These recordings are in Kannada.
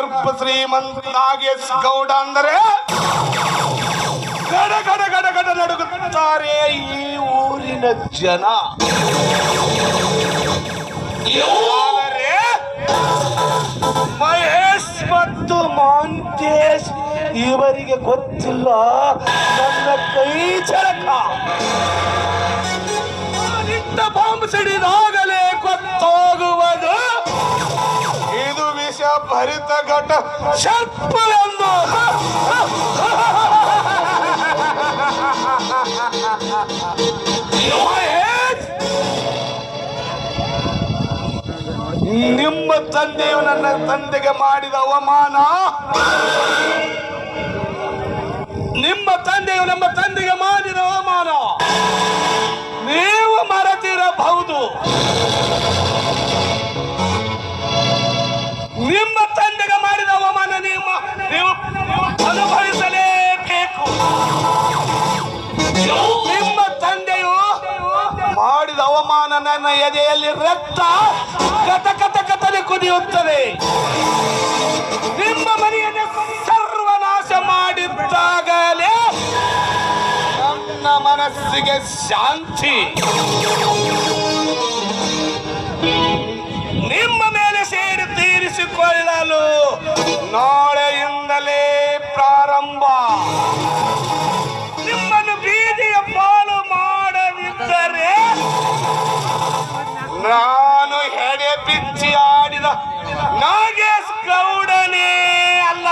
ಗರ್ಭ ಶ್ರೀಮಂತ ನಾಗೇಶ್ ಗೌಡ ಅಂದರೆ ಗಡ ಗಡ ಗಡ ಗಡ ನಡುಗುತ್ತಾರೆ ಈ ಊರಿನ ಜನ. ಮಹೇಶ್ ಮತ್ತು ಮಾಂತೇಶ್ ಇವರಿಗೆ ಗೊತ್ತಿಲ್ಲ. ನನ್ನ ಕೈ ಚಳಕ ಬಾಂಬ್ ಸಿಡಿದಾಗಲೇ ಭರಿತ ಘಟ ಮಹೇಶ್ ನಿಮ್ಮ ತಂದೆಯು ನನ್ನ ತಂದೆಗೆ ಮಾಡಿದ ಅವಮಾನ. ನಿಮ್ಮ ತಂದೆಯು ನಮ್ಮ ತಂದೆಗೆ ಮಾಡಿದ ಅವಮಾನ. ನೀವು ಮರೆತಿರಬಹುದು. ನನ್ನ ಎದೆಯಲ್ಲಿ ರಕ್ತ ಕತ ಕತ ಕತನೆ ಕುದಿಯುತ್ತದೆ. ನಿಮ್ಮ ಮನೆಯನ್ನು ಸರ್ವನಾಶ ಮಾಡಿದ್ದಾಗಲೇ ನನ್ನ ಮನಸ್ಸಿಗೆ ಶಾಂತಿ. ನಿಮ್ಮ ಮೇಲೆ ಸೇರಿ ತೀರಿಸಿಕೊಳ್ಳಲು ನಾಳೆಯಿಂದಲೇ ಪ್ರಾರಂಭ. ನಿಮ್ಮನ್ನು ಬೀದಿಯ ಪಾಲು ಮಾಡದಿದ್ದರೆ ನಾನು ಹೆಡೆ ಬಿಚ್ಚಿ ಆಡಿದ ನಾಗೇಶ್ ಗೌಡನೇ ಅಲ್ಲ.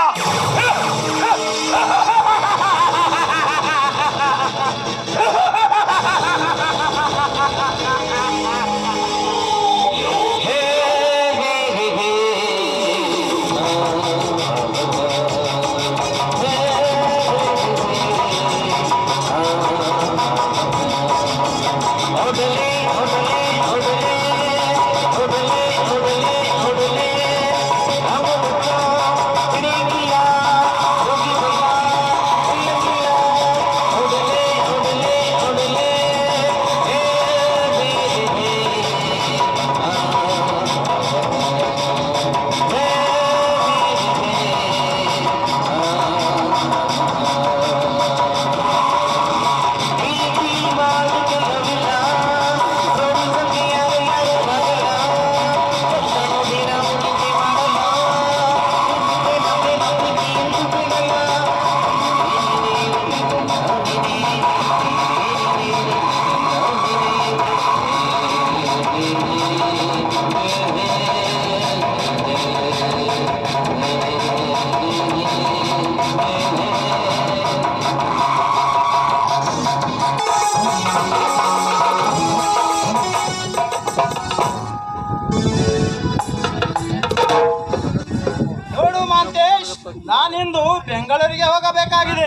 ನಾನಿಂದು ಬೆಂಗಳೂರಿಗೆ ಹೋಗಬೇಕಾಗಿದೆ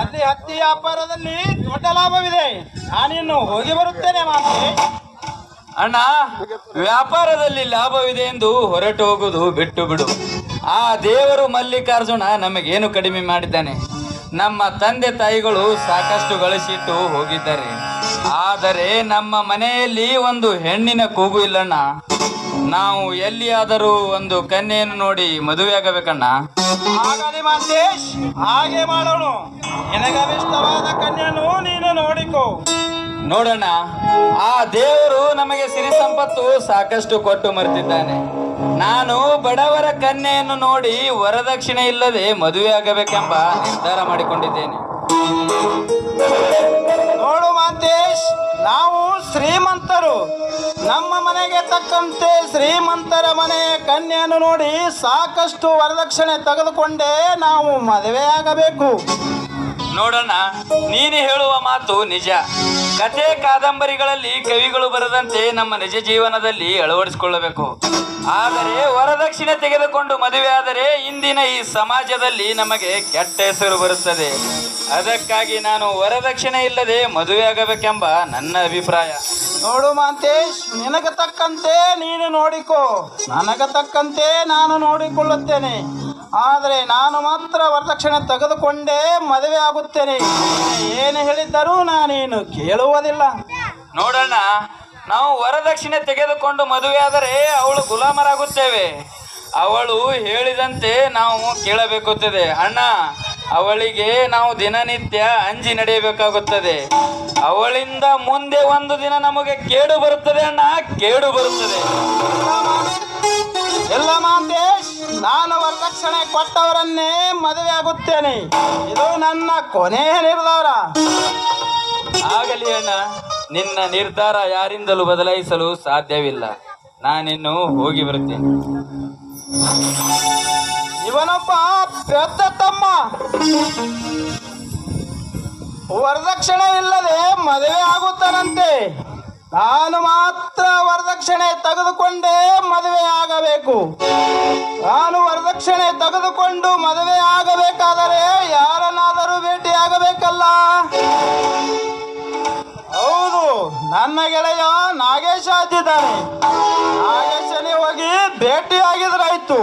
ಅಲ್ಲಿ ಹತ್ತಿ ವ್ಯಾಪಾರದಲ್ಲಿ ದೊಡ್ಡ ಲಾಭವಿದೆ. ನಾನಿನ್ನು ಹೋಗಿ ಬರುತ್ತೇನೆ ಮಾತೆ ಅಣ್ಣ ವ್ಯಾಪಾರದಲ್ಲಿ ಲಾಭವಿದೆ ಎಂದು ಹೊರಟು ಹೋಗುವುದು ಬಿಟ್ಟು ಬಿಡು. ಆ ದೇವರು ಮಲ್ಲಿಕಾರ್ಜುನ ನಮಗೇನು ಕಡಿಮೆ ಮಾಡಿದ್ದಾನೆ? ನಮ್ಮ ತಂದೆ ತಾಯಿಗಳು ಸಾಕಷ್ಟು ಗಳಿಸಿಟ್ಟು ಹೋಗಿದ್ದಾರೆ. ಆದರೆ ನಮ್ಮ ಮನೆಯಲ್ಲಿ ಒಂದು ಹೆಣ್ಣಿನ ಕೂಗು ಇಲ್ಲಣ್ಣ. ನಾವು ಎಲ್ಲಿಯಾದರೂ ಒಂದು ಕನ್ಯೆಯನ್ನು ನೋಡಿ ಮದುವೆ ಆಗಬೇಕಣ್ಣ ಆಗಲಿ ಮಾಂತೇಶ್ ಹಾಗೆ ಮಾಡೋಣ. ನಿನಗವಿಷ್ಟವಾದ ಕನ್ಯನು ನೀನು ನೋಡಿಕೋ. ನೋಡೋಣ ಆ ದೇವರು ನಮಗೆ ಸಿರಿ ಸಂಪತ್ತು ಸಾಕಷ್ಟು ಕೊಟ್ಟು ಮರೆತಿದ್ದಾನೆ. ನಾನು ಬಡವರ ಕನ್ಯೆಯನ್ನು ನೋಡಿ ವರದಕ್ಷಿಣೆ ಇಲ್ಲದೆ ಮದುವೆ ಆಗಬೇಕೆಂಬ ನಿರ್ಧಾರ ಮಾಡಿಕೊಂಡಿದ್ದೇನೆ. ನೋಡು ಮಾಂತೇಶ್, ನಾವು ಶ್ರೀಮಂತರು. ನಮ್ಮ ಮನೆಗೆ ತಕ್ಕಂತೆ ಶ್ರೀಮಂತರ ಮನೆಯ ಕನ್ಯೆಯನ್ನು ನೋಡಿ ಸಾಕಷ್ಟು ವರದಕ್ಷಿಣೆ ತೆಗೆದುಕೊಂಡೇ ನಾವು ಮದುವೆಯಾಗಬೇಕು. ನೋಡೋಣ. ನೀನು ಹೇಳುವ ಮಾತು ನಿಜ. ಕತೆ ಕಾದಂಬರಿಗಳಲ್ಲಿ ಕವಿಗಳು ಬರದಂತೆ ನಮ್ಮ ನಿಜ ಜೀವನದಲ್ಲಿ ಅಳವಡಿಸಿಕೊಳ್ಳಬೇಕು. ಆದರೆ ವರದಕ್ಷಿಣೆ ತೆಗೆದುಕೊಂಡು ಮದುವೆ ಆದರೆ ಇಂದಿನ ಈ ಸಮಾಜದಲ್ಲಿ ನಮಗೆ ಕೆಟ್ಟ ಹೆಸರು ಬರುತ್ತದೆ. ಅದಕ್ಕಾಗಿ ನಾನು ವರದಕ್ಷಿಣೆ ಇಲ್ಲದೆ ಮದುವೆ ಆಗಬೇಕೆಂಬ ನನ್ನ ಅಭಿಪ್ರಾಯ. ನೋಡು ಮಾಂತೇಶ್, ನಿನಗೆ ತಕ್ಕಂತೆ ನೀನು ನೋಡಿಕೋ. ನನಗೆ ತಕ್ಕಂತೆ ನಾನು ನೋಡಿಕೊಳ್ಳುತ್ತೇನೆ. ಆದರೆ ನಾನು ಮಾತ್ರ ವರದಕ್ಷಿಣೆ ತೆಗೆದುಕೊಂಡೇ ಮದುವೆ ಆಗುತ್ತೇನೆ. ಏನು ಹೇಳಿದ್ದರೂ ನಾನೇನು ಕೇಳುವುದಿಲ್ಲ. ನೋಡೋಣ ನಾವು ವರದಕ್ಷಿಣೆ ತೆಗೆದುಕೊಂಡು ಮದುವೆಯಾದರೆ ಅವಳು ಗುಲಾಮರಾಗುತ್ತೇವೆ. ಅವಳು ಹೇಳಿದಂತೆ ನಾವು ಕೇಳಬೇಕಾಗುತ್ತದೆ. ಅಣ್ಣ ಅವಳಿಗೆ ನಾವು ದಿನನಿತ್ಯ ಅಂಜಿ ನಡೆಯಬೇಕಾಗುತ್ತದೆ. ಅವಳಿಂದ ಮುಂದೆ ಒಂದು ದಿನ ನಮಗೆ ಕೇಡು ಬರುತ್ತದೆ ಅಣ್ಣ ಕೇಡು ಬರುತ್ತದೆ. ಎಲ್ಲ ಮಾಂತೇಶ್ ನಾನು ವರದಕ್ಷಿಣೆ ಕೊಟ್ಟವರನ್ನೇ ಮದುವೆ ಆಗುತ್ತೇನೆ. ಇದು ನನ್ನ ಕೊನೆಯ ನಿರ್ಧಾರ. ಆಗಲಿ ಅಣ್ಣ ನಿನ್ನ ನಿರ್ಧಾರ ಯಾರಿಂದಲೂ ಬದಲಾಯಿಸಲು ಸಾಧ್ಯವಿಲ್ಲ. ನಾನಿನ್ನು ಹೋಗಿ ಬರುತ್ತೇನೆ. ಇವನೊಬ್ಬ ಪೆದ್ದ ತಮ್ಮ. ವರದಕ್ಷಿಣೆ ಇಲ್ಲದೆ ಮದುವೆ ಆಗುತ್ತಾನಂತೆ. ನಾನು ಮಾತ್ರ ವರದಕ್ಷಿಣೆ ತೆಗೆದುಕೊಂಡೇ ಮದುವೆ ಆಗಬೇಕು. ನಾನು ವರದಕ್ಷಿಣೆ ತೆಗೆದುಕೊಂಡು ಮದುವೆ ಆಗಬೇಕಾದರೆ ಯಾರನ್ನಾದರೂ ಭೇಟಿಯಾಗಬೇಕಲ್ಲ? ಹೌದು, ನನ್ನ ಗೆಳೆಯ ನಾಗೇಶ ಹತ್ತಿದ್ದಾನೆ ನಾಗೇಶನೇ ಹೋಗಿ ಭೇಟಿಯಾಗಿದ್ರಾಯ್ತು.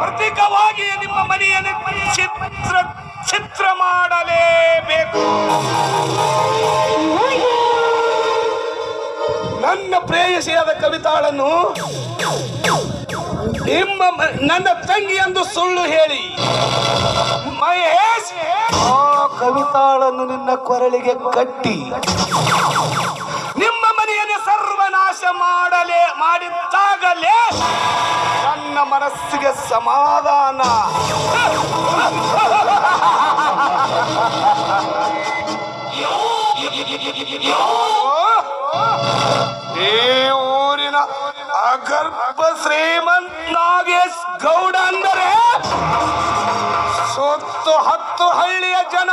ಪ್ರತೀಕವಾಗಿ ನಿಮ್ಮ ಮನೆಯನ್ನು ಚಿತ್ರ ಚಿತ್ರ ಮಾಡಲೇಬೇಕು. ನನ್ನ ಪ್ರೇಯಸಿಯಾದ ಕವಿತಾಳನ್ನು ನಿಮ್ಮ ನನ್ನ ತಂಗಿ ಎಂದು ಸುಳ್ಳು ಹೇಳಿ. ಮಹೇಶ್, ಆ ಕವಿತಾಳನ್ನು ನಿನ್ನ ಕೊರಳಿಗೆ ಕಟ್ಟಿ. ನಾಶ ಮಾಡಲೇ ಮಾಡಿದ್ದಾಗಲೇ ನನ್ನ ಮನಸ್ಸಿಗೆ ಸಮಾಧಾನ. ಈ ಊರಿನ ಅಗರ್ಭ ಶ್ರೀಮಂತ ನಾಗೇಶ್ ಗೌಡ ಅಂದರೆ ಸೊತ್ತು ಹತ್ತು ಹಳ್ಳಿಯ ಜನ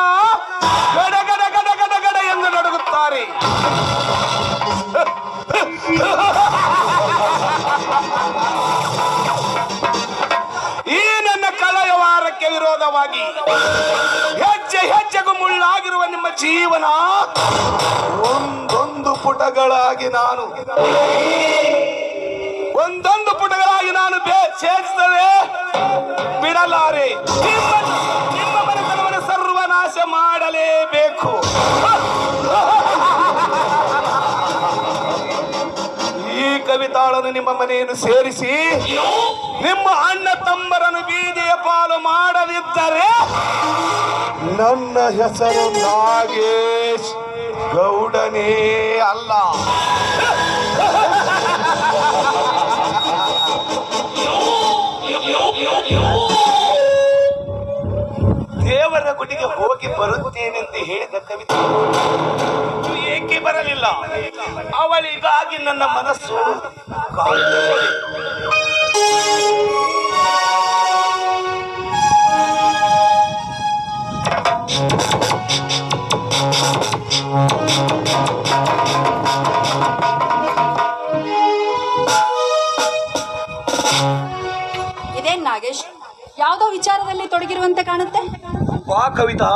ಗಡಗ ವಿರೋಧವಾಗಿ ಹೆಜ್ಜೆ ಹೆಜ್ಜೆಗೂ ಮುಳ್ಳಾಗಿರುವ ನಿಮ್ಮ ಜೀವನ ಒಂದೊಂದು ಪುಟಗಳಾಗಿ ನಾನು ಒಂದೊಂದು ಪುಟಗಳಾಗಿ ನಾನು ಸೇರಿಸದೆ ಬಿಡಲಾರೆ. ನಿಮ್ಮ ನಿಮ್ಮ ಸರ್ವನಾಶ ಮಾಡಲೇಬೇಕು. ಈ ನಿಮ್ಮ ಮನೆಯನ್ನು ಸೇರಿಸಿ ನಿಮ್ಮ ಅಣ್ಣ ತಮ್ಮರನ್ನು ಬೀದಿಯ ಪಾಲು ಮಾಡದಿದ್ದರೆ ನನ್ನ ಹೆಸರು ನಾಗೇಶ್ ಗೌಡನೇ ಅಲ್ಲ. ದೇವರ ಗುಡಿಗೆ ಹೋಗಿ ಬರುತ್ತೇನೆಂದು ಹೇಳಿದ ಕವಿತೆ. ಅವಳಿಗಾಗಿ ನನ್ನ ಮನಸ್ಸು. ಇದೇನ್ ನಾಗೇಶ್? ಯಾವ್ದೋ ವಿಚಾರದಲ್ಲಿ ತೊಡಗಿರುವಂತೆ ಕಾಣುತ್ತೆ? ವಾ ಕವಿತಾ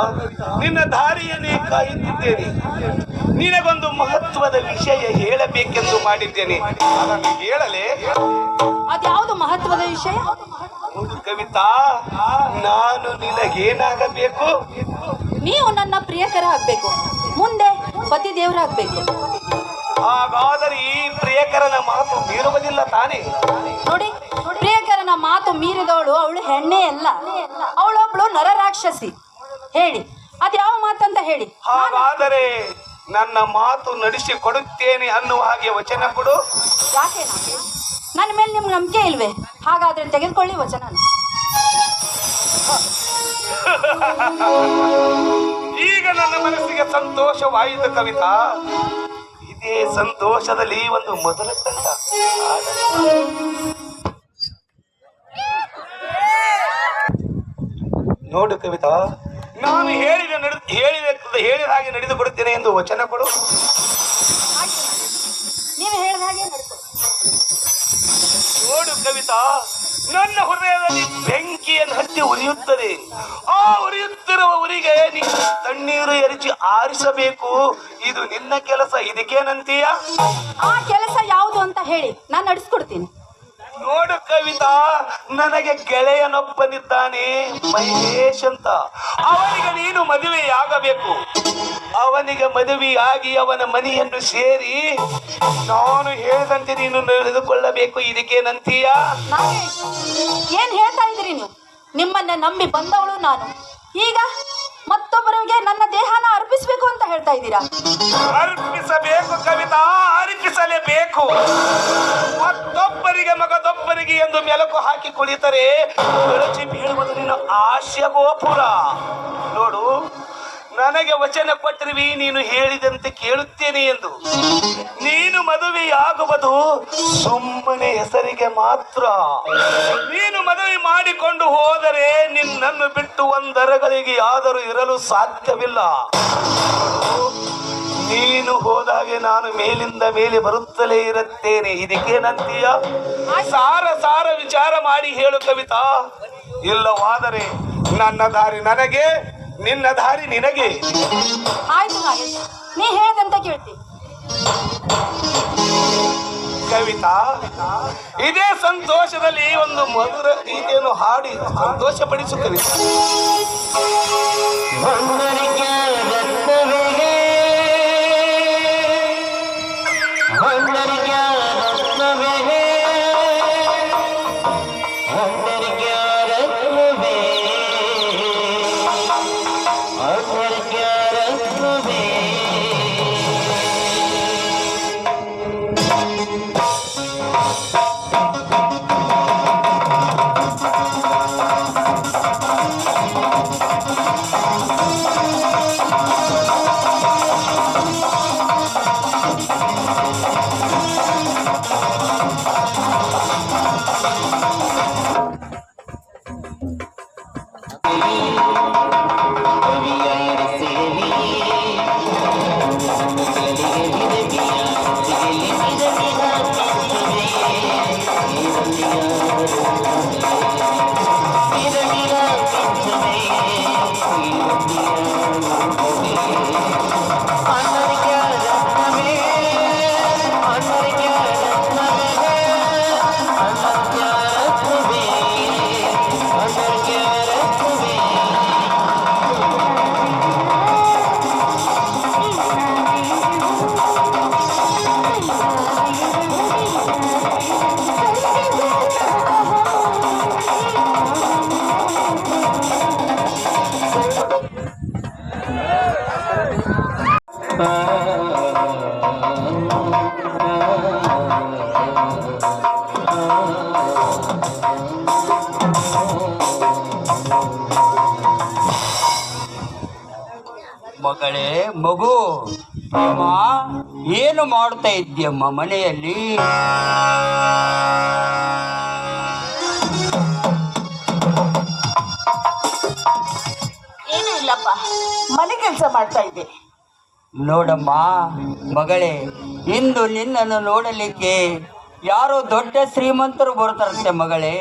ನಿನ್ನ ದಾರಿಯನ್ನೇ ಕಾಯುತ್ತಿದ್ದೇನೆ. ನಿನಗೊಂದು ಮಹತ್ವದ ವಿಷಯ ಹೇಳಬೇಕೆಂದು ಮಾಡಿದ್ದೇನೆ. ಅದನ್ನು ಹೇಳಲೇ. ಅದ್ಯಾವುದು ಮಹತ್ವದ ವಿಷಯ? ಕವಿತಾ ನಾನು ನಿನಗೇನಾಗಬೇಕು? ನೀವು ನನ್ನ ಪ್ರಿಯಕರ ಆಗ್ಬೇಕು ಮುಂದೆ ಪತಿ ದೇವರಾಗ್ಬೇಕು ಹಾಗಾದರೆ ಈ ಪ್ರಿಯಕರನ ಮಾತು ಮೀರುವುದಿಲ್ಲ ತಾನೇ? ನೋಡಿ ಪ್ರಿಯಕರನ ಮಾತು ಮೀರಿದವಳು ಅವಳು ಹೆಣ್ಣೆ ಅಲ್ಲ. ಅವಳೊಬ್ಳು ನರರಾಕ್ಷಸಿ. ಹೇಳಿ ಅದ್ಯಾವ ಮಾತಂತ ಹೇಳಿ? ಹಾಗಾದರೆ ನನ್ನ ಮಾತು ನಡೆಸಿ ಕೊಡುತ್ತೇನೆ ಅನ್ನುವ ಹಾಗೆ ವಚನ ಕೊಡು. ಯಾಕೆ? ನನ್ನ ಮೇಲೆ ನಿಮ್ಗೆ ನಂಬಿಕೆ ಇಲ್ವೇ? ಹಾಗಾದ್ರೆ ತೆಗೆದುಕೊಳ್ಳಿ ವಚನ ಈಗ ನನ್ನ ಮನಸ್ಸಿಗೆ ಸಂತೋಷವಾಯಿತು ಕವಿತಾ. ಇದೇ ಸಂತೋಷದಲ್ಲಿ ಒಂದು ಮೊದಲ ತಂಡ ನೋಡು ಕವಿತಾ ನಾನು ಹೇಳಿದ ನಡೆ ಹೇಳಿದ ಹೇಳಿದ ಹಾಗೆ ನಡೆದುಕೊಡುತ್ತೇನೆ ಎಂದು ವಚನ ಕೊಡು. ನೀವು ಹೇಳಿದ ಹಾಗೆ. ನೋಡು ಕವಿತಾ ನನ್ನ ಹೃದಯದಲ್ಲಿ ಬೆಂಕಿಯನ್ನು ಹತ್ತಿ ಉರಿಯುತ್ತದೆ. ಆ ಉರಿಯುತ್ತಿರುವ ಉರಿಗೆ ನೀನು ತಣ್ಣೀರು ಎರಚಿ ಆರಿಸಬೇಕು. ಇದು ನಿನ್ನ ಕೆಲಸ ಇದಕ್ಕೇನಂತೀಯ ಆ ಕೆಲಸ ಯಾವುದು ಅಂತ ಹೇಳಿ ನಾನು ನಡೆಸ್ಕೊಡ್ತೀನಿ. ನೋಡು ಕವಿತಾ, ನನಗೆ ಗೆಳೆಯನೊಬ್ಬನಿದ್ದಾನೆ, ಮಹೇಶ್ ಅಂತ. ಅವನಿಗೆ ನೀನು ಮದುವೆಯಾಗಬೇಕು. ಅವನಿಗೆ ಮದುವೆಯಾಗಿ ಅವನ ಮನೆಯನ್ನು ಸೇರಿ ನಾನು ಹೇಳಿದಂತೆ ನೀನು ನಡೆದುಕೊಳ್ಳಬೇಕು. ಇದಕ್ಕೇನಂತೀಯ ಏನ್ ಹೇಳ್ತಾ ಇದ್ರಿ ನೀವು? ನಿಮ್ಮನ್ನ ನಂಬಿ ಬಂದವಳು ನಾನು. ಈಗ ಮತ್ತೊಬ್ಬರಿಗೆ ನನ್ನ ದೇಹನ ಅರ್ಪಿಸಬೇಕು ಅಂತ ಹೇಳ್ತಾ ಇದ್ದೀರಾ? ಅರ್ಪಿಸಬೇಕು ಕವಿತಾ, ಅರ್ಪಿಸಲೇಬೇಕು. ಮತ್ತೊಬ್ಬರಿಗೆ, ಮಗದೊಬ್ಬರಿಗೆ ಎಂದು ಮೆಲುಕು ಹಾಕಿ ಕುಳಿತರೆ ಬೀಳುವುದು ನೀನು ಆಶಯ ಗೋಪುರ. ನೋಡು ನನಗೆ ವಚನ ಕೊಟ್ಟಿರುವಿ, ನೀನು ಹೇಳಿದಂತೆ ಕೇಳುತ್ತೇನೆ ಎಂದು. ನೀನು ಮದುವೆಯಾಗುವುದು ಸುಮ್ಮನೆ ಹೆಸರಿಗೆ ಮಾತ್ರ. ನೀನು ಮದುವೆ ಮಾಡಿಕೊಂಡು ಹೋದರೆ ನಿನ್ನನ್ನು ಬಿಟ್ಟು ಒಂದರಗಳಿಗೆ ಯಾದರೂ ಇರಲು ಸಾಧ್ಯವಿಲ್ಲ. ನೀನು ಹೋದಾಗೆ ನಾನು ಮೇಲಿಂದ ಮೇಲೆ ಬರುತ್ತಲೇ ಇರುತ್ತೇನೆ. ಇದಕ್ಕೇನಂತೀಯ ಸಾರ ಸಾರ ವಿಚಾರ ಮಾಡಿ ಹೇಳು ಕವಿತಾ. ಇಲ್ಲವಾದರೆ ನನ್ನ ದಾರಿ ನನಗೆ ನಿನ್ನ ದಾರಿ ನಿನಗೆ. ಆಯ್ತು ನೀ ಅಂತ ಕೇಳ್ತಿ. ಕವಿತಾ ಇದೇ ಸಂತೋಷದಲ್ಲಿ ಒಂದು ಮಧುರ ಗೀತೆಯನ್ನು ಹಾಡಿ ಸಂತೋಷ ಪಡಿಸು ಕವಿತಾ ಮಗಳೇ ಮಗು ಅಮ್ಮ ಏನು ಮಾಡ್ತಾ ಇದ್ದೀಯಮ್ಮ ಮನೆಯಲ್ಲಿ? ಏನೂ ಇಲ್ಲಪ್ಪ ಮನೆ ಕೆಲಸ ಮಾಡ್ತಾ ಇದ್ದೆ. ನೋಡಮ್ಮ ಮಗಳೇ ಇಂದು ನಿನ್ನನ್ನು ನೋಡಲಿಕ್ಕೆ ಯಾರೋ ದೊಡ್ಡ ಶ್ರೀಮಂತರು ಬರ್ತಾರಂತೆ ಮಗಳೇ.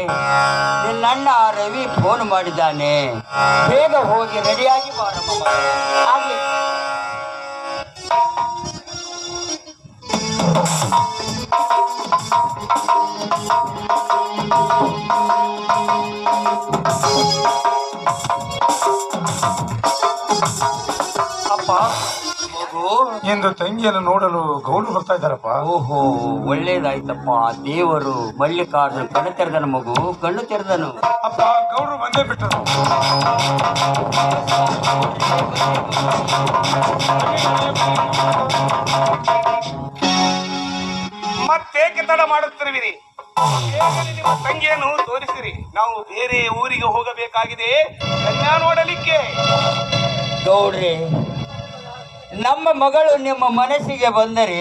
ನಿನ್ನಣ್ಣ ರವಿ ಫೋನ್ ಮಾಡಿದ್ದಾನೆ. ಬೇಗ ಹೋಗಿ ರೆಡಿಯಾಗಿ ಬಾರಮ್ಮ ಅಪ್ಪ ಮಗು ಇಂದು ತಂಗಿಯನ್ನು ನೋಡಲು ಗೌಡರು ಬರ್ತಾ ಇದ್ದಾರಪ್ಪ. ಓಹೋ ಒಳ್ಳೇದಾಯ್ತಪ್ಪ ದೇವರು ಮಲ್ಲಿಕಾರ್ಜುನ ಕಣ್ಣು ತೆರೆದನು ಮಗು ಕಣ್ಣು ತೆರೆದನು. ಅಪ್ಪ ಗೌಡರು ಬಂದೇ ಬಿಟ್ಟರು. ಮತ್ತೇಕೆ ತಡ ಮಾಡುತ್ತಿರುವಿರಿ? ನಿಮ್ಮ ತಂಗಿಯನ್ನು ತೋರಿಸಿರಿ. ನಾವು ಬೇರೆ ಊರಿಗೆ ಹೋಗಬೇಕಾಗಿದೆ. ಕನ್ಯಾ ನೋಡಲಿಕ್ಕೆ. ಗೌಡ್ರಿ ನಮ್ಮ ಮಗಳು ನಿಮ್ಮ ಮನಸ್ಸಿಗೆ ಬಂದರೆ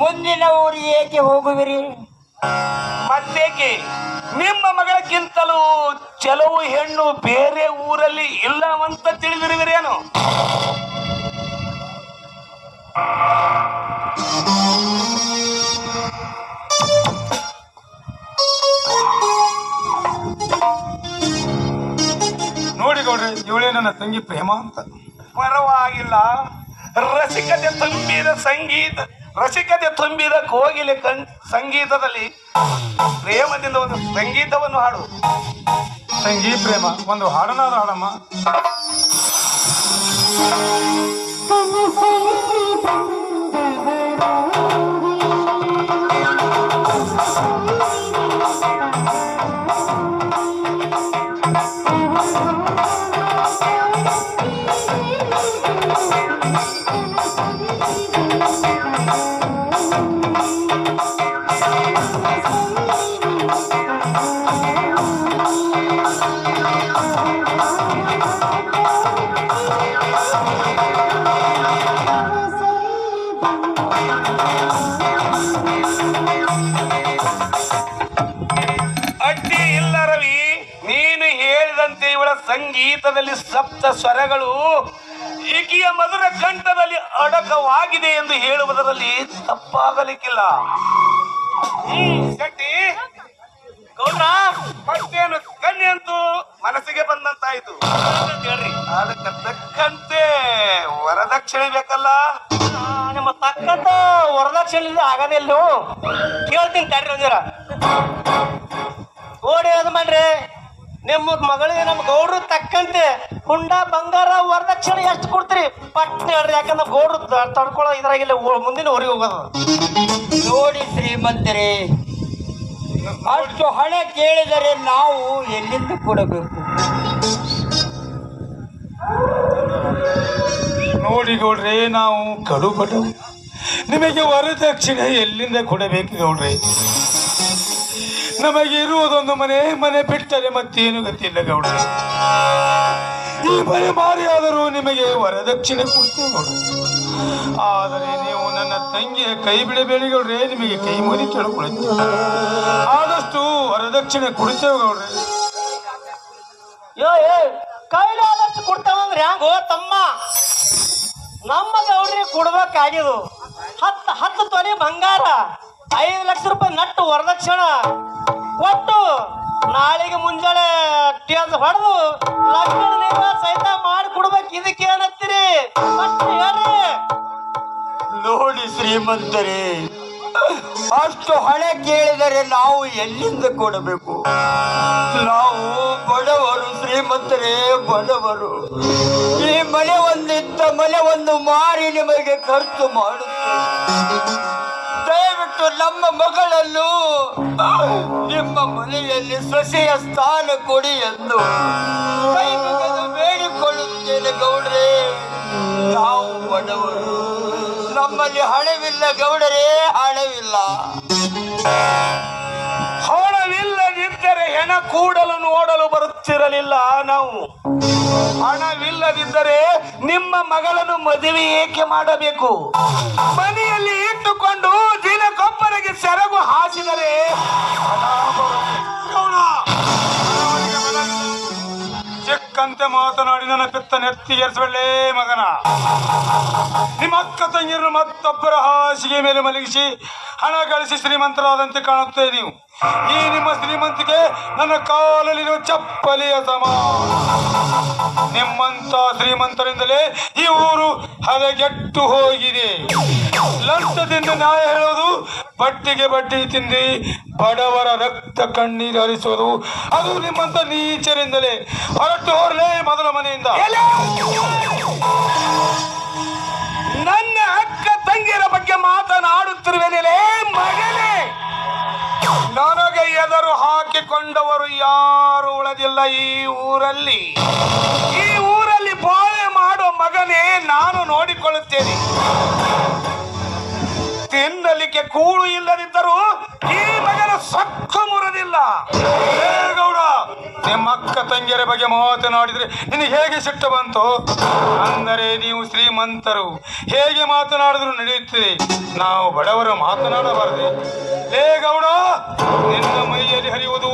ಮುಂದಿನ ಊರಿಗೆ ಏಕೆ ಹೋಗುವಿರಿ? ಮತ್ತೇಕೆ? ನಿಮ್ಮ ಮಗಳಕ್ಕಿಂತಲೂ ಕೆಲವು ಹೆಣ್ಣು ಬೇರೆ ಊರಲ್ಲಿ ಇಲ್ಲವಂತ ತಿಳಿದಿರುವಿರೇನು? ನೋಡಿ ಗೌಡ್ರೆ, ಇವಳೇ ನನ್ನ ತಂಗಿ ಪ್ರೇಮ ಅಂತ. ಪರವಾಗಿಲ್ಲ. ರಸಿಕತೆ ತುಂಬಿದ ಸಂಗೀತ, ರಸಿಕತೆ ತುಂಬಿದ ಕೋಗಿಲೆ ಕಣ್ ಸಂಗೀತದಲ್ಲಿ ಪ್ರೇಮದಿಂದ ಒಂದು ಸಂಗೀತವನ್ನು ಹಾಡು. ಸಂಗೀತ ಪ್ರೇಮ, ಒಂದು ಹಾಡನಾದ ಹಾಡಮ್ಮ. ಅಡ್ಡಿ ಇಲ್ಲ ರವಿ. ನೀನು ಹೇಳಿದಂತೆ ಇವಳ ಸಂಗೀತದಲ್ಲಿ ಸಪ್ತ ಸ್ವರಗಳು ಈಕೆಯ ಮಧುರ ಕಂಠದಲ್ಲಿ ಅಡಕವಾಗಿದೆ ಎಂದು ಹೇಳುವುದರಲ್ಲಿ ತಪ್ಪಾಗಲಿಕ್ಕಿಲ್ಲ. ಶೆಟ್ಟಿ. ಗೌಡ್ರ ಮತ್ತೇನು ಅಂತೂ ಮನಸ್ಸಿಗೆ ಬಂದಂತಾಯ್ತು. ಹೇಳ್ರಿ ಅದಕ್ಕೆ ತಕ್ಕಂತೆ ವರದಕ್ಷಿಣೆ ಬೇಕಲ್ಲ? ನಿಮ್ಮ ತಕ್ಕಂತ ವರದಕ್ಷಿಣೆ ಆಗದೆ ಆಗದಿಲ್ಲ ಕೇಳ್ತೀನಿ ತಡ್ರಿ ಒಂದಿರ ಓಡಿ ಅದು ಮಾಡ್ರಿ ನಿಮ್ಮ ಮಗಳಿಗೆ ನಮ್ಮ ಗೌಡ್ರು ತಕ್ಕಂತೆ ಹುಂಡ ಬಂಗಾರ ವರದಕ್ಷಿಣೆ ಎಷ್ಟು ಕೊಡ್ತೀರಿ? ಪಟ್ ಹೇಳ್ರಿ ಯಾಕಂದ್ರೆ ಗೌಡ್ರು ತಡ್ಕೊಳ್ಳೋ ಇದ್ರಾಗಿಲ್ಲ ಮುಂದಿನ ಊರಿಗೆ ಹೋಗೋದು. ನೋಡಿ ಶ್ರೀಮಂತರೇ ಅಷ್ಟು ಹಣ ಕೇಳಿದರೆ ನಾವು ಎಲ್ಲಿಂದ ಕೊಡಬೇಕು? ನೋಡಿ ಗೌಡ್ರಿ ನಾವು ಕಡು ನಿಮಗೆ ವರದಕ್ಷಿಣೆ ಎಲ್ಲಿಂದ ಕೊಡಬೇಕು ಗೌಡ್ರೆ? ನಮಗೆ ಇರುವುದೊಂದು ಮನೆ ಮನೆ ಬಿಟ್ಟರೆ ಮತ್ತೇನು ಗೊತ್ತಿಲ್ಲ ಗೌಡ. ಈ ಮನೆ ಮಾರಿಯಾದರೂ ನಿಮಗೆ ವರದಕ್ಷಿಣೆ ಕೊಡ್ತೇವೆ ಗೌಡ. ಆದರೆ ನೀವು ನನ್ನ ತಂಗಿಯ ಕೈ ಬಿಡಬೇಡಿ ಗೌಡ್ರೆ ನಿಮಗೆ ಕೈ ಮುರಿ ಕೇಳ್ಕೊಳ್ತೇವೆ ಆದಷ್ಟು ವರದಕ್ಷಿಣೆ ಕೊಡ್ತೇವೆ ಗೌಡ್ರೆ. ಯೋ, ಏ ಕೊಡ್ತಾವಂದ್ರೆ ಹ್ಯಾಂಗೋ ತಮ್ಮ. ನಮ್ಮ ಗೌಡ್ರಿಗೆ ಕೊಡ್ಬೇಕಾಗಿದು ಹತ್ತು ಹತ್ತು ತೊಲೆ ಬಂಗಾರ, ಐದು ಲಕ್ಷ ರೂಪಾಯಿ ನಟ್ಟು ವರದಕ್ಷಿಣ. ಕೊಟ್ಟು ನಾಳೆಗೆ ಮುಂಜಾನೆ ಟೇಲ್ಸ್ ಹೊಡೆದು ನೇಮ ಸಹಿತ ಮಾಡಿ ಕೊಡ್ಬೇಕು. ಇದಕ್ಕೆ ಏನತ್ತೀರಿ? ನೋಡಿ ಶ್ರೀಮಂತರೇ, ಅಷ್ಟು ಹಣ ಕೇಳಿದರೆ ನಾವು ಎಲ್ಲಿಂದ ಕೊಡಬೇಕು? ನಾವು ಬಡವರು ಶ್ರೀಮಂತರೇ, ಬಡವರು. ಈ ಮನೆ ಒಂದಿತ್ತ ಮನೆ ಒಂದು ಮಾರಿ ನಿಮಗೆ ಖರ್ಚು ಮಾಡುತ್ತೇವೆ. ದಯವಿಟ್ಟು ನಮ್ಮ ಮಗಳನ್ನು ನಿಮ್ಮ ಮನೆಯಲ್ಲಿ ಸೊಸೆಯ ಸ್ಥಾನ ಕೊಡಿ ಎಂದು. ಬೇಡಿಕೊಳ್ಳುತ್ತೇನೆ ಗೌಡ್ರೆ. ನಾವು ಬಡವರು. ನಮ್ಮಲ್ಲಿ ಹಣವಿಲ್ಲ ಗೌಡರೇ, ಹಣವಿಲ್ಲ. ಹೆಣ ಕೂಡಲು ನೋಡಲು ಬರುತ್ತಿರಲಿಲ್ಲ ನಾವು ಹಣವಿಲ್ಲದಿದ್ದರೆ ನಿಮ್ಮ ಮಗಳನ್ನು ಮದುವೆ ಏಕೆ ಮಾಡಬೇಕು ಮನೆಯಲ್ಲಿ ಇಟ್ಟುಕೊಂಡು ದಿನಕ್ಕೊಬ್ಬರಿಗೆ ಸೆರಗು ಹಾಸಿದರೆ. ಚಿಕ್ಕಂತೆ ಮಾತನಾಡಿ ನನ್ನ ಪಿತ್ತ ನೆತ್ತಿಗೇರಿಸಬಳ್ಳೆ ಮಗನ ನಿಮ್ಮ ಅಕ್ಕ ತಂಗಿರನ್ನು ಮತ್ತೊಬ್ಬರ ಹಾಸಿಗೆ ಮೇಲೆ ಮಲಗಿಸಿ ಹಣ ಗಳಿಸಿ ಶ್ರೀಮಂತರಾದಂತೆ ಕಾಣುತ್ತೆ ನೀವು. ಈ ನಿಮ್ಮ ಶ್ರೀಮಂತಿಕೆ ನನ್ನ ಕಾಲಲ್ಲಿರುವ ಚಪ್ಪಲಿಯ ಸಮ. ನಿಮ್ಮಂತ ಶ್ರೀಮಂತರಿಂದಲೇ ಈ ಊರು ಹದಗೆಟ್ಟು ಹೋಗಿದೆ. ಲಂಚದಿಂದ ನ್ಯಾಯ ಹೇಳೋದು, ಬಟ್ಟಿಗೆ ಬಟ್ಟಿ ತಿಂದಿ ಬಡವರ ರಕ್ತ ಕಣ್ಣೀರು ಹರಿಸೋದು, ಅದು ನಿಮ್ಮಂತ ನೀಚರಿಂದಲೇ. ಹೊರಟು ಹೋರ್ಲೇ ಮೊದಲ ಮನೆಯಿಂದ. ನನ್ನ ಅಕ್ಕ ತಂಗಿಯರ ಬಗ್ಗೆ ಮಾತನಾಡುತ್ತಿರುವೆನೆಲೆ ಮಗನೇ? ನನಗೆ ಎದರು ಹಾಕಿಕೊಂಡವರು ಯಾರು ಉಳದಿಲ್ಲ ಈ ಊರಲ್ಲಿ. ಈ ಊರಲ್ಲಿ ಬಾಳೆ ಮಾಡೋ ಮಗನೇ ನಾನು ನೋಡಿಕೊಳ್ಳುತ್ತೇನೆ. ತಿನ್ನಲಿಕ್ಕೆ ಕೂಳು ಇಲ್ಲದಿದ್ದರೂ ಈ ಮಗನ ಸೊಕ್ಕು ಮುರದಿಲ್ಲ. ನಿಮ್ಮ ಅಕ್ಕ ತಂಗಿಯರ ಬಗ್ಗೆ ಮಾತನಾಡಿದ್ರೆ ನಿನಗೆ ಹೇಗೆ ಸಿಟ್ಟು ಬಂತು? ಅಂದರೆ ನೀವು ಶ್ರೀಮಂತರು. ಹೇಗೆ ಮಾತನಾಡಿದ್ರು ನಡೆಯುತ್ತೆ ನಾವು ಬಡವರು ಮಾತನಾಡಬಾರದೆ. ಏ ಗೌಡ, ನಿನ್ನ ಮೈಯಲ್ಲಿ ಹರಿಯುವುದು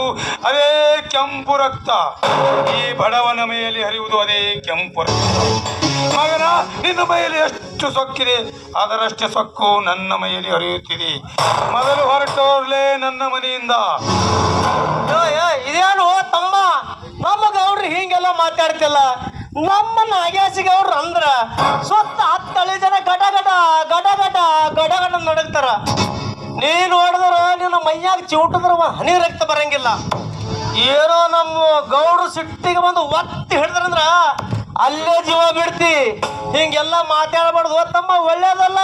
ಅದೇ ಕೆಂಪು ರಕ್ತ. ಈ ಬಡವನ ಮೈಯಲ್ಲಿ ಹರಿಯುವುದು ಅದೇ ಕೆಂಪು ರಕ್ತ. ಮಗನ, ನಿನ್ನ ಮೈಯಲ್ಲಿ ಎಷ್ಟು ಸೊಕ್ಕಿದೆ? ಅದರಷ್ಟೇ ಸೊಕ್ಕು ನನ್ನ ಮೈಯಲ್ಲಿ ಹರಿಯುತ್ತಿದೆ. ಮೊದಲು ಹೊರಟೋರ್ಲೇ ನನ್ನ ಮನೆಯಿಂದ. ಇದೇನು ತಮ್ಮ, ನಮ್ಮ ಗೌಡ್ರು ಹಿಂಗೆಲ್ಲ ಮಾತಾಡ್ತಿಲ್ಲ. ನಮ್ಮ ಗೌಡ್ರು ಅಂದ್ರ ಸ್ವತ್ತ ಹತ್ತಳಿ ಜನ ಗಡ ಗಡ ಗಡ ಗಡ ಗಡ ಗಡ ನಡಗ್ತಾರ. ನೀ ನೋಡಿದ್ರ ನಿನ್ನ ಮೈಯಾಗ ಚಿವುಟಿದ್ರ ಹನಿ ರಕ್ತ ಬರಂಗಿಲ್ಲ. ಏನೋ ನಮ್ಮ ಗೌಡ್ರು ಸಿಟ್ಟಿಗೆ ಬಂದು ಒತ್ತಿ ಹಿಡಿದ್ರಂದ್ರ ಅಲ್ಲೇ ಜೀವ ಬಿಡ್ತಿ. ಹಿಂಗೆಲ್ಲ ಮಾತಾಡ್ಬಾರ್ದು. ತಮ್ಮ, ಒಳ್ಳೇದಲ್ಲ.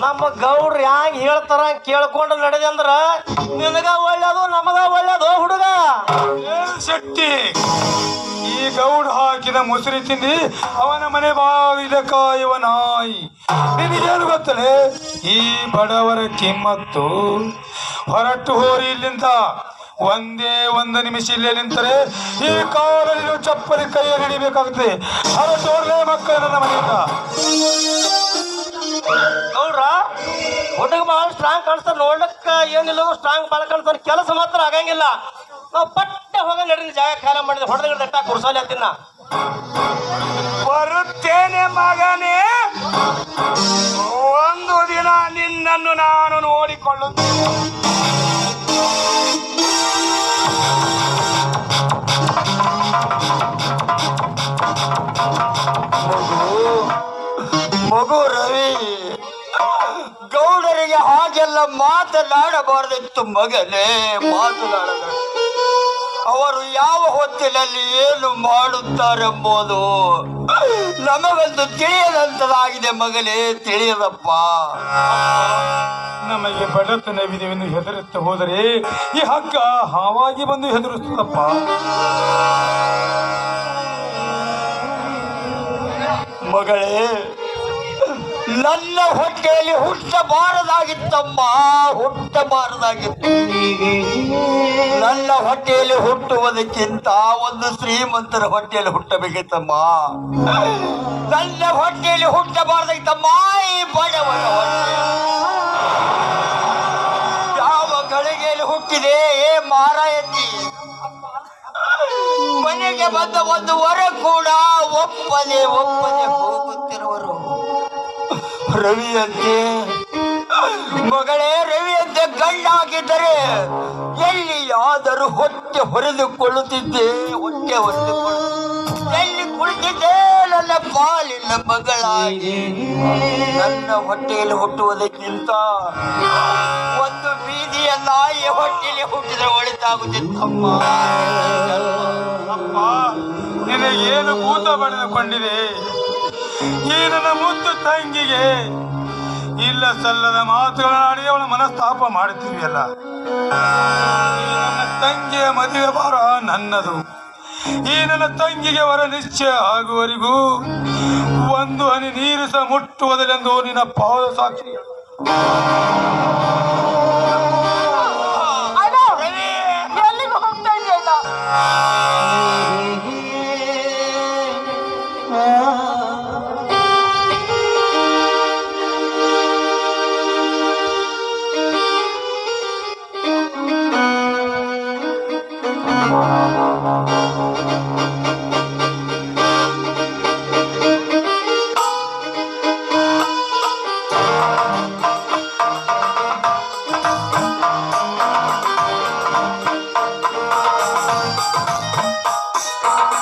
ನಮ್ಮ ಗೌಡ್ರು ಹ್ಯಾಂಗ ಹೇಳ್ತಾರ ಕೇಳ್ಕೊಂಡು ನಡೆದೆ ಅಂದ್ರ, ನಿನಗ ಒಳ್ಳೇದು, ನಮಗ ಒಳ್ಳೇದು ಹುಡುಗ. ಶಕ್ತಿ ಈ ಗೌಡ ಹಾಕಿದ ಮುಸುರಿ ತಿಂದಿ, ಅವನ ಮನೆ ಬಾವಿದ ಕಾಯುವ ನಾಯಿ. ನಿನಗೇನು ಗೊತ್ತಲೇ? ಈ ಬಡವರ ಕಿಮ್ಮತ್ತು. ಹೊರಟು ಹೋರಿ ಇಲ್ಲಿಂದ. ಒಂದೇ ಒಂದು ನಿಮಿಷ ಇಲ್ಲೇ ನಿಂತರೆ ಈ ಕಾಲಲ್ಲಿ ಚಪ್ಪಲಿ ಕೈಯಲ್ಲಿ ಹಿಡಿಬೇಕಾಗುತ್ತೆ. ಅದು ತೋರ್ಲೆ ಮಕ್ಕಳು ನನ್ನ ಮನೆಯಿಂದ. ಗೌಡ್ರ ಹುಡುಗ ಬಹಳ ಸ್ಟ್ರಾಂಗ್ ಕಾಣಿಸ್ತಾರೆ ನೋಡ್ಲಕ್ಕ ಏನಿಲ್ಲ ಸ್ಟ್ರಾಂಗ್ ಬಹಳ ಕಾಣಿಸ್ತಾರ ಕೆಲಸ ಮಾತ್ರ ಆಗಂಗಿಲ್ಲ. ನಾವು ಪಟ್ಟೆ ಹೋಗ ನಡೀರಿ ಜಾಗ ಖಾಲ ಮಾಡಿದ್ರೆ ಹೊಡೆದ ದಟ್ಟ ಕುರ್ಸಾಲಿ ಹತ್ತಿನ ಬರುತ್ತೇನೆ ಮಗನೇ. ಒಂದು ದಿನ ನಿನ್ನನ್ನು ನಾನು ನೋಡಿಕೊಳ್ಳುತ್ತೇನೆ. ಮಗು ರವಿ. ಗೌಡರಿಗೆ ಹಾಗೆಲ್ಲ ಮಾತನಾಡಬಾರದಿತ್ತು ಮಗನೇ ಮಾತನಾಡದ. ಅವರು ಯಾವ ಹೊತ್ತಿನಲ್ಲಿ ಏನು ಮಾಡುತ್ತಾರೆಂಬುದು ನಮಗೊಂದು ತಿಳಿಯದಂತದಾಗಿದೆ ಮಗನೇ ತಿಳಿಯದಪ್ಪ. ನಮಗೆ ಬಡತನವಿದೆವೆಂದು ಹೆದರುತ್ತ ಹೋದರೆ ಈ ಹಗ್ಗ ಹಾವಾಗಿ ಬಂದು ಹೆದರುತ್ತದಪ್ಪ. ಮಗಳೇ ನನ್ನ ಹೊಟ್ಟೆಯಲ್ಲಿ ಹುಟ್ಟಬಾರದಾಗಿತ್ತಮ್ಮ ಹುಟ್ಟಬಾರದಾಗಿತ್ತು ನನ್ನ ಹೊಟ್ಟೆಯಲ್ಲಿ ಹುಟ್ಟುವುದಕ್ಕಿಂತ ಒಂದು ಶ್ರೀಮಂತರ ಹೊಟ್ಟೆಯಲ್ಲಿ ಹುಟ್ಟಬೇಕಿತ್ತಮ್ಮ. ನನ್ನ ಹೊಟ್ಟೆಯಲ್ಲಿ ಹುಟ್ಟಬಾರದಾಗಿತ್ತಮ್ಮ ಈ ಹೊಟ್ಟೆ ಯಾವ ಗಳಿಗೆಯಲ್ಲಿ ಹುಟ್ಟಿದೆ, ಏ ಮಾರಾಯತಿ? ಮನೆಗೆ ಬಂದ ಒಂದು ವರ ಕೂಡ ಒಪ್ಪದೆ ಒಪ್ಪದೆ ಹೋಗುತ್ತಿರುವರು. ರವಿಯಂತೆ. ಮಗಳೇ, ರವಿಯಂತೆ ಗಂಡಾಗಿದ್ದರೆ ಎಲ್ಲಿಯಾದರೂ ಹೊಟ್ಟೆ ಹೊರೆದುಕೊಳ್ಳುತ್ತಿದ್ದೆ, ಹೊಟ್ಟೆ ಹೊರದು ಎಲ್ಲಿ ಕುಳಿತಿದ್ದೆ? ನನ್ನ ಪಾಲಿನ ಮಗಳಾಗಿ. ನನ್ನ ಹೊಟ್ಟೆಯಲ್ಲಿ ಹುಟ್ಟುವುದಕ್ಕಿಂತ ಒಂದು ಬೀದಿಯ ನಾಯಿಯ ಹೊಟ್ಟೆಯಲ್ಲಿ ಹುಟ್ಟಿದ್ರೆ ಒಳಿತಾಗುತ್ತಿತ್ತಮ್ಮ. ಅಪ್ಪ ಏನು ಭೂತ ಬಡಿದುಕೊಂಡಿದೆ ಈ ನನ್ನ ಮುದ್ದು ತಂಗಿಗೆ ಇಲ್ಲ ಸಲ್ಲದ ಮಾತುಗಳನ್ನಾಡಿ ಅವಳ ಮನಸ್ತಾಪ ಮಾಡ್ತೀವಿ ಅಲ್ಲ ತಂಗಿಯ ಮದುವೆ ಭಾರ ನನ್ನದು. ಈ ನನ್ನ ತಂಗಿಗೆ ವರ ನಿಶ್ಚಯ ಆಗುವವರೆಗೂ ಒಂದು ಹನಿ ನೀರು ಸಹ ಮುಟ್ಟುವುದರೆಂದು ನಿನ್ನ ಪಾದ ಸಾಕ್ಷಿ ಹೋಗ್ತಾ